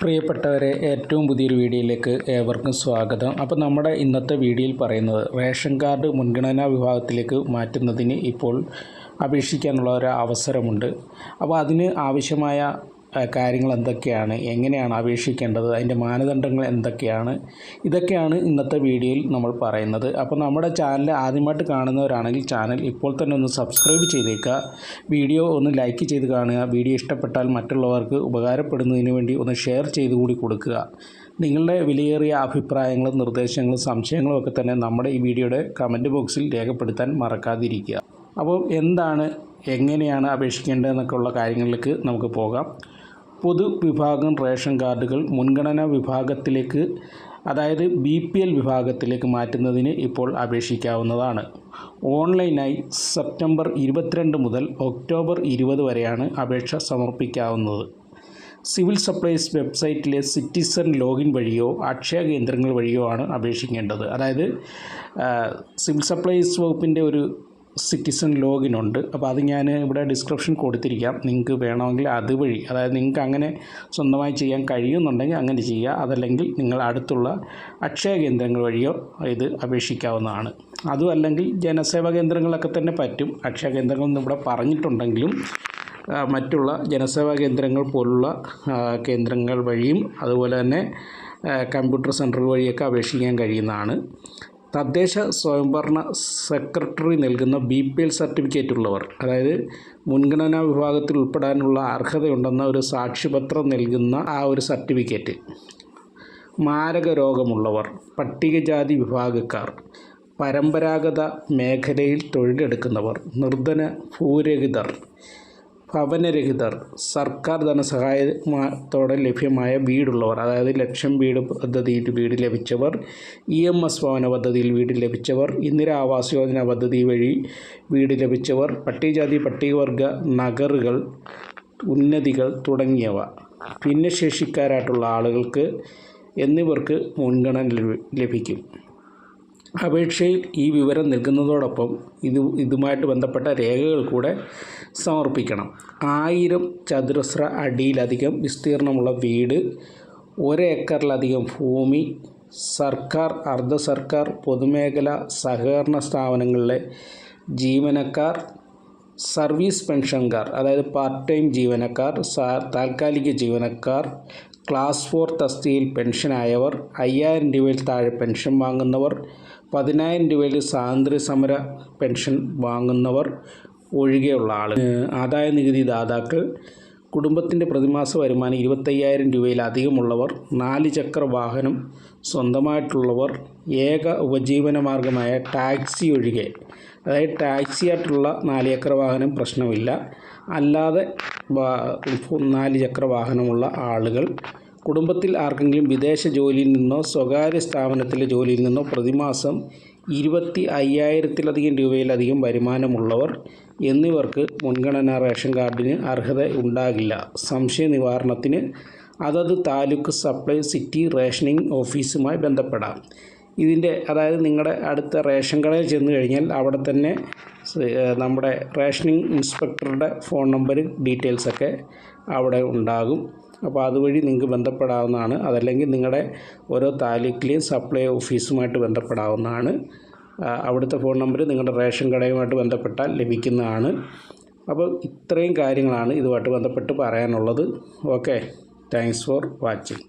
പ്രിയപ്പെട്ടവരെ ഏറ്റവും പുതിയൊരു വീഡിയോയിലേക്ക് ഏവർക്കും സ്വാഗതം. അപ്പോൾ നമ്മുടെ ഇന്നത്തെ വീഡിയോയിൽ പറയുന്നത് റേഷൻ കാർഡ് മുൻഗണനാ വിഭാഗത്തിലേക്ക് മാറ്റുന്നതിന് ഇപ്പോൾ അപേക്ഷിക്കാനുള്ള ഒരു അവസരമുണ്ട്. അപ്പോൾ അതിന് ആവശ്യമായ കാര്യങ്ങൾ എന്തൊക്കെയാണ് എങ്ങനെയാണ് അപേക്ഷിക്കേണ്ടത് അതിന്റെ മാനദണ്ഡങ്ങൾ എന്തൊക്കെയാണ് ഇതൊക്കെയാണ് ഇന്നത്തെ വീഡിയോയിൽ നമ്മൾ പറയുന്നത്. അപ്പോൾ നമ്മുടെ ചാനൽ ആദ്യമായിട്ട് കാണുന്നവരാണെങ്കിൽ ചാനൽ ഇപ്പോൾ തന്നെ ഒന്ന് സബ്സ്ക്രൈബ് ചെയ്തേക്കുക. വീഡിയോ ഒന്ന് ലൈക്ക് ചെയ്ത് കാണുക. വീഡിയോ ഇഷ്ടപ്പെട്ടാൽ മറ്റുള്ളവർക്ക് ഉപകാരപ്പെടുന്നതിന് വേണ്ടി ഒന്ന് ഷെയർ ചെയ്ത് കൂടി കൊടുക്കുക. നിങ്ങളുടെ വിലയേറിയ അഭിപ്രായങ്ങളും നിർദ്ദേശങ്ങളും സംശയങ്ങളും ഒക്കെ തന്നെ നമ്മുടെ ഈ വീഡിയോയുടെ കമന്റ് ബോക്സിൽ രേഖപ്പെടുത്താൻ മറക്കാതിരിക്കുക. അപ്പോൾ എന്താണ് എങ്ങനെയാണ് അപേക്ഷിക്കേണ്ടതെന്നൊക്കെ ഉള്ള കാര്യങ്ങളിലേക്ക് നമുക്ക് പോകാം. പൊതുവിഭാഗം റേഷൻ കാർഡുകൾ മുൻഗണനാ വിഭാഗത്തിലേക്ക് അതായത് ബി പി എൽ വിഭാഗത്തിലേക്ക് മാറ്റുന്നതിന് ഇപ്പോൾ അപേക്ഷിക്കാവുന്നതാണ്. ഓൺലൈനായി സെപ്റ്റംബർ ഇരുപത്തിരണ്ട് മുതൽ ഒക്ടോബർ ഇരുപത് വരെയാണ് അപേക്ഷ സമർപ്പിക്കാവുന്നത്. സിവിൽ സപ്ലൈസ് വെബ്സൈറ്റിലെ സിറ്റിസൺ ലോഗിൻ വഴിയോ അക്ഷയ കേന്ദ്രങ്ങൾ വഴിയോ ആണ് അപേക്ഷിക്കേണ്ടത്. അതായത് സിവിൽ സപ്ലൈസ് വകുപ്പിന്റെ ഒരു സിറ്റിസൺ ലോഗിൻ ഉണ്ട്. അപ്പോൾ അത് ഞാൻ ഇവിടെ ഡിസ്ക്രിപ്ഷൻ കൊടുത്തിരിക്കാം. നിങ്ങൾക്ക് വേണമെങ്കിൽ അതുവഴി അതായത് നിങ്ങൾക്ക് അങ്ങനെ സ്വന്തമായി ചെയ്യാൻ കഴിയുന്നുണ്ടെങ്കിൽ അങ്ങനെ ചെയ്യുക. അതല്ലെങ്കിൽ നിങ്ങൾ അടുത്തുള്ള അക്ഷയ കേന്ദ്രങ്ങൾ വഴിയോ ഇത് അപേക്ഷിക്കാവുന്നതാണ്. അതും അല്ലെങ്കിൽ ജനസേവാ കേന്ദ്രങ്ങളൊക്കെ തന്നെ പറ്റും. അക്ഷയ കേന്ദ്രങ്ങളൊന്നും ഇവിടെ പറഞ്ഞിട്ടുണ്ടെങ്കിലും മറ്റുള്ള ജനസേവാ കേന്ദ്രങ്ങൾ പോലുള്ള കേന്ദ്രങ്ങൾ വഴിയും അതുപോലെ തന്നെ കമ്പ്യൂട്ടർ സെന്ററുകൾ വഴിയൊക്കെ അപേക്ഷിക്കാൻ കഴിയുന്നതാണ്. തദ്ദേശ സ്വയംഭരണ സെക്രട്ടറി നൽകുന്ന ബി പി എൽ സർട്ടിഫിക്കറ്റ് ഉള്ളവർ അതായത് മുൻഗണനാ വിഭാഗത്തിൽ ഉൾപ്പെടാനുള്ള അർഹതയുണ്ടെന്ന ഒരു സാക്ഷ്യപത്രം നൽകുന്ന ആ ഒരു സർട്ടിഫിക്കറ്റ്. മാരക രോഗമുള്ളവർ പട്ടികജാതി വിഭാഗക്കാർ പരമ്പരാഗത മേഖലയിൽ തൊഴിലെടുക്കുന്നവർ നിർധന ഭൂരഹിതർ ഭവനരഹിതർ സർക്കാർ ധനസഹായത്തോടെ ലഭ്യമായ വീടുള്ളവർ അതായത് ലക്ഷം വീട് പദ്ധതിയിൽ വീട് ലഭിച്ചവർ ഇ എം എസ് ഭവന പദ്ധതിയിൽ വീട് ലഭിച്ചവർ ഇന്ദിരാ ആവാസ് യോജന പദ്ധതി വഴി വീട് ലഭിച്ചവർ പട്ടികജാതി പട്ടികവർഗ നഗറുകൾ ഉന്നതികൾ തുടങ്ങിയവ. ഭിന്നശേഷിക്കാരായിട്ടുള്ള ആളുകൾക്ക് എന്നിവർക്ക് മുൻഗണന ലഭിക്കും. അപേക്ഷയിൽ ഈ വിവരം നൽകുന്നതോടൊപ്പം ഇത് ഇതുമായിട്ട് ബന്ധപ്പെട്ട രേഖകൾ കൂടെ സമർപ്പിക്കണം. ആയിരം ചതുരശ്ര അടിയിലധികം വിസ്തീർണമുള്ള വീട് ഒരേക്കറിലധികം ഭൂമി സർക്കാർ അർദ്ധ സർക്കാർ പൊതുമേഖല സഹകരണ സ്ഥാപനങ്ങളിലെ ജീവനക്കാർ സർവീസ് പെൻഷൻകാർ അതായത് പാർട്ട് ടൈം ജീവനക്കാർ താൽക്കാലിക ജീവനക്കാർ ക്ലാസ് ഫോർ തസ്തികയിൽ പെൻഷനായവർ അയ്യായിരം രൂപയിൽ താഴെ പെൻഷൻ വാങ്ങുന്നവർ പതിനായിരം രൂപയിൽ സ്വാതന്ത്ര്യ സമര പെൻഷൻ വാങ്ങുന്നവർ ഒഴികെയുള്ള ആൾ ആദായ നികുതി ദാതാക്കൾ കുടുംബത്തിന്റെ പ്രതിമാസ വരുമാനം ഇരുപത്തയ്യായിരം രൂപയിലധികമുള്ളവർ നാല് ചക്ര വാഹനം സ്വന്തമായിട്ടുള്ളവർ ഏക ഉപജീവന മാർഗമായ ടാക്സി ഒഴികെ. അതായത് ടാക്സി ആയിട്ടുള്ള നാല് ചക്ര വാഹനം പ്രശ്നമില്ല. അല്ലാതെ നാല് ചക്ര വാഹനമുള്ള ആളുകൾ കുടുംബത്തിൽ ആർക്കെങ്കിലും വിദേശ ജോലിയിൽ നിന്നോ സ്വകാര്യ സ്ഥാപനത്തിലെ ജോലിയിൽ നിന്നോ പ്രതിമാസം ഇരുപത്തി അയ്യായിരത്തിലധികം രൂപയിലധികം വരുമാനമുള്ളവർ എന്നിവർക്ക് മുൻഗണനാ റേഷൻ കാർഡിന് അർഹത ഉണ്ടാകില്ല. സംശയ നിവാരണത്തിന് അതത് താലൂക്ക് സപ്ലൈ സിറ്റി റേഷനിങ് ഓഫീസുമായി ബന്ധപ്പെടാം. ഇതിന്റെ അതായത് നിങ്ങളുടെ അടുത്ത റേഷൻ കടയിൽ ചെന്ന് കഴിഞ്ഞാൽ അവിടെ തന്നെ നമ്മുടെ റേഷനിങ് ഇൻസ്പെക്ടറുടെ ഫോൺ നമ്പർ ഡീറ്റെയിൽസൊക്കെ അവിടെ ഉണ്ടാകും. അപ്പോൾ അതുവഴി നിങ്ങൾക്ക് ബന്ധപ്പെടാവുന്നതാണ്. അതല്ലെങ്കിൽ നിങ്ങളുടെ ഓരോ താലൂക്കിലെയും സപ്ലൈ ഓഫീസുമായിട്ട് ബന്ധപ്പെടാവുന്നതാണ്. അവിടുത്തെ ഫോൺ നമ്പർ നിങ്ങളുടെ റേഷൻ കടയുമായിട്ട് ബന്ധപ്പെട്ടാൽ ലഭിക്കുന്നതാണ്. അപ്പോൾ ഇത്രയും കാര്യങ്ങളാണ് ഇതുമായിട്ട് ബന്ധപ്പെട്ട് പറയാനുള്ളത്. ഓക്കെ. Thanks for watching.